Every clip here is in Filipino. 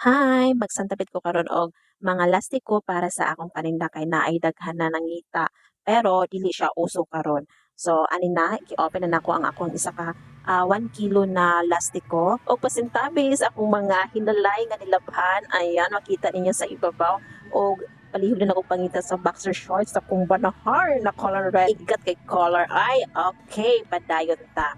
Hi, magsantapit ko karon og mga lastiko para sa akong paninda kay naay daghan na nangita pero dili siya uso karon. So ani na gi-open na nako ang akong isa ka ah, 1 kilo na lastiko og pasintabis akong mga hinalay nga nilabhan. Ayan makita ninyo sa ibabaw. Og palihog na ako pangita sa boxer shorts sa kung banahar na color red. Igat kay color. Ay okay padayon ta.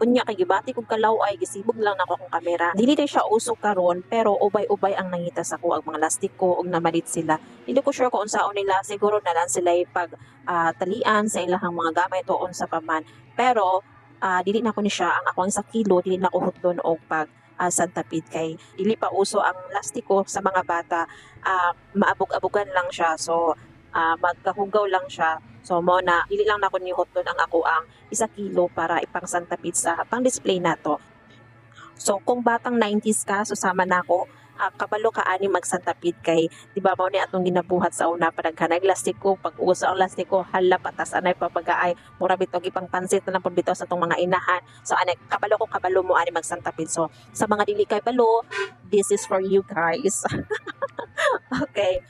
Unya kay gibati kog kalaw ay gisibog lang nako akong kamera. Dili na siya uso karon pero ubay-ubay ang nangita sa ko ang mga lastiko og namalit sila. Dili ko sure kung unsaon nila siguro na lang sila pag ah, talian sa ilahang mga gamit o unsa pa man pero ah, dili na ko ni siya ang akong sa kilo dili na ko hutlon og pag ah, santapid kay dili pa uso ang lastiko sa mga bata. Ah, maabog-abogan lang siya. So ah, magkahugaw lang siya. So mo na dili lang na ko ni hutlon ang ako ang isa kilo para ipang santapid sa pang display nato So kung batang 90s ka, susama na ah, kabalo ka ani magsantapid kay di ba mao ni atong ginabuhat sa una padaghanay lastiko pag uso ang lastiko hala patas anay papagaay mura bitaw gipang pansit na lang sa tong mga inahan. So ani kabalo ko kabalo mo ani magsantapid. So sa mga dili kay balo this is for you guys. Okay.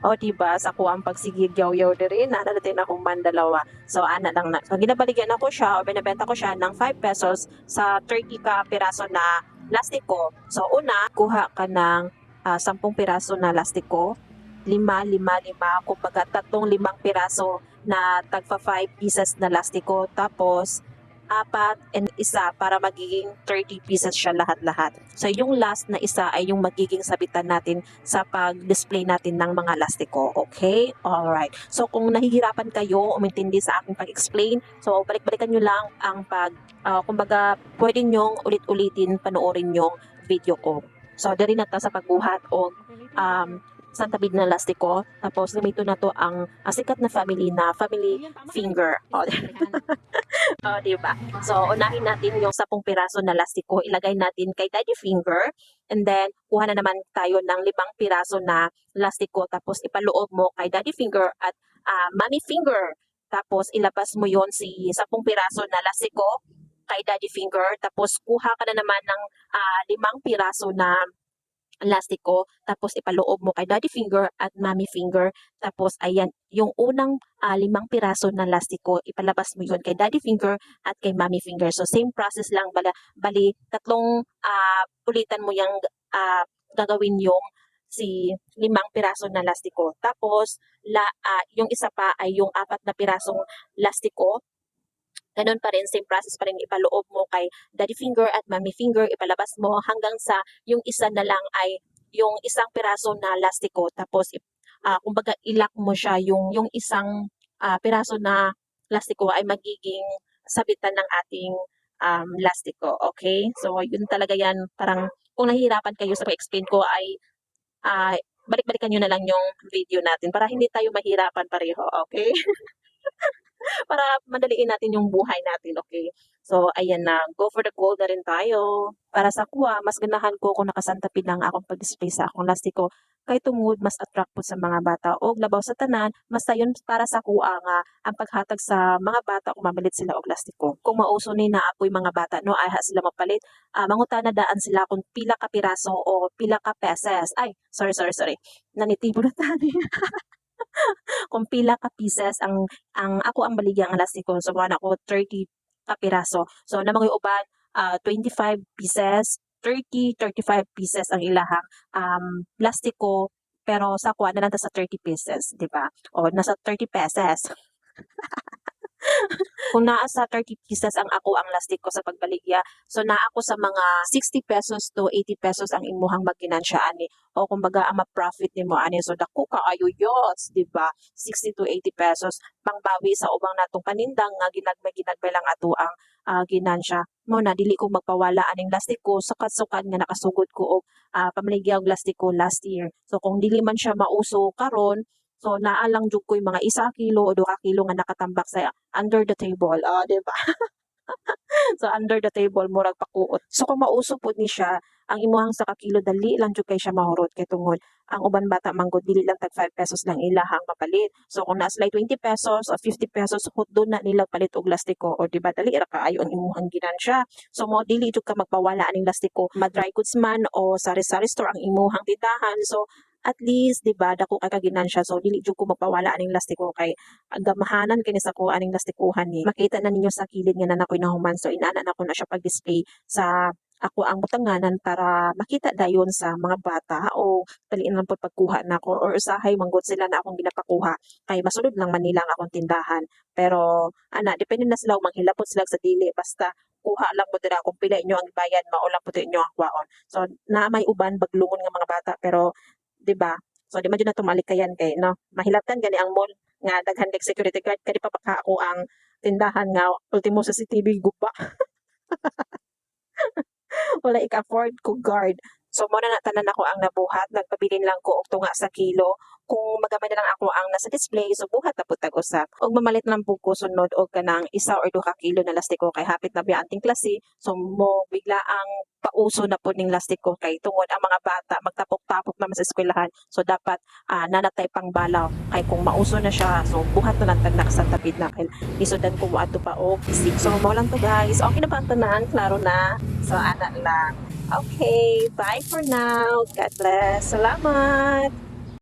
O diba sa ko ang pagsigig yaw-yaw diri na natin akong mandalawa so ana lang na. So ginabaligyan ako siya o binebenta ko siya ng 5 pesos sa 30 ka piraso na lastiko. So una, kuha ka ng ah, 10 piraso na lastiko, lima, lima, lima, kumbaga tatlong limang piraso na tagpa 5 pieces na lastiko, tapos apat and isa para magiging 30 pieces siya lahat-lahat. So yung last na isa ay yung magiging sabitan natin sa pag-display natin ng mga lastiko. Okay? Alright. So kung nahihirapan kayo umintindi sa aking pag-explain, so balik-balikan nyo lang ang pag, ah, kumbaga pwede nyong ulit-ulitin panoorin yung video ko. So diri na ta sa pagbuhat o um, santabid na lastiko. Tapos gamito na to ang ah, sikat na family na family finger. O, oh, di ba? So, unahin natin yung 10 piraso na lastiko, ilagay natin kay daddy finger, and then, kuha na naman tayo ng limang piraso na lastiko, tapos ipaloob mo kay daddy finger at ah, mommy finger. Tapos, ilabas mo yon si 10 piraso na lastiko kay daddy finger, tapos kuha ka na naman ng ah, limang piraso na lastiko, tapos ipaloob mo kay daddy finger at mommy finger, tapos ayan, yung unang ah, limang piraso na lastiko, ipalabas mo yun kay daddy finger at kay mommy finger. So same process lang, bala, bali tatlong ah, ulitan mo yung ah, gagawin yung si limang piraso na lastiko. Tapos la, ah, yung isa pa ay yung apat na pirasong lastiko. Ganun pa rin, same process pa rin ipaloob mo kay daddy finger at mommy finger, ipalabas mo hanggang sa yung isa na lang ay yung isang piraso na lastiko. Tapos, ah, kumbaga, ilock mo siya yung, yung isang ah, piraso na lastiko ay magiging sabitan ng ating um, lastiko. Okay? So, yun talaga yan. Parang, kung nahihirapan kayo sa pag-explain ko ay ah, balik-balikan nyo na lang yung video natin para hindi tayo mahirapan pareho. Okay? para madaliin natin yung buhay natin, okay? So, ayan na, go for the gold na rin tayo. Para sa kuha, mas ganahan ko kung nakasantapid lang akong pag-display sa akong lastiko. Kay tungod, mas attract po sa mga bata. O labaw sa tanan, mas yun para sa kuha nga, ang paghatag sa mga bata kung mamalit sila og lastiko. Kung mauso ni na apoy mga bata, no, ay sila mapalit, ah, mangutana daan sila kung pila ka piraso o pila ka peses. Ay, sorry, sorry, sorry. Nanitibo na tani. kung pila ka pieces ang ang ako ang baligya ang lastiko so kuha ako 30 ka piraso. So namang yung uban ah, 25 pieces 30 35 pieces ang ilahang um plastiko pero sa kuha na lang ta sa 30 pieces di ba? O nasa 30 pesos kung naa sa 30 pieces ang ako ang lastiko sa pagbaligya. So naa ako sa mga 60 pesos to 80 pesos ang imuhang maginansya ani. O kumbaga ang ma-profit nimo ani. So dako kaayo yots di ba? 60 to 80 pesos. Pangbawi sa ubang natong panindang nga ginagmay ginagmay lang ato ang ah, ginansya mo na. Dili ko magpawala aning lastiko sukat-sukat nga nakasugod ko og ah, pamaligya og lastiko last year. So kung dili man siya mauso karon so naa lang jud ko'y mga isa kilo o duha kilo nga nakatambak sa under the table ah di ba so under the table murag pakuot. So kung mauso pud ni siya, ang imuhang sa kakilo dali lang jud kay siya mahurot kay tungod ang uban bata manggod dili lang tag 5 pesos lang ilahang mapalit. So kung naslay 20 pesos o 50 pesos hut doon na nila palit og lastiko o di ba dali ra kaayo ang imuhang ginansya. So mo dili jud ka magpawala aning lastiko, ma dry goods man o sari-sari store ang imuhang tindahan. So at least di ba dako kay kaginansya so dili jud ko magpawala aning lastiko kay gamahanan kini sa ko aning lastikuhan ni. Makita na ninyo sa kilid nga na nakoy nahuman. So inana na ko na siya pag-display sa ako ang butanganan para makita dayon sa mga bata o daliin lang po pagkuha na ako or usahay manggod sila na akong ginapakuha kay masulod lang man nila ang akong tindahan. Pero ana depende na sila manghilapot sila sa dili. Basta kuha lang mo dira kung pila inyo ang bayad mao lang po inyo ang kwaon so na may uban baglungon nga mga bata. Pero di ba so di man jud na tumalikayan kay no mahilaptan gani ang mall nga daghan kay security guard kadi pa ako ang tindahan nga ultimo sa CCTV gupa wala ika-afford ko guard. So, mo na natanan ako ang nabuhat. Nagpabilin lang ko og tunga sa kilo. Kung magamay na lang ako ang nasa display, so buhat na putag usap. Og mamalit lang po ko sunod og kanang isa or duha kilo na lastiko kay hapit na biya klase. So, mo bigla ang pauso na po ning lastiko kay tungod ang mga bata magtapok-tapok naman sa eskwelahan. So, dapat ah, nanatay pang balaw. Kay kung mauso na siya, so buhat na lang tagnak sa tapid na kay isudan ko mo ato pa og isip. So, mo lang to guys. Okay na ba ang tanan? Klaro na. So, ana lang. Okay, bye for now. God bless. Salamat.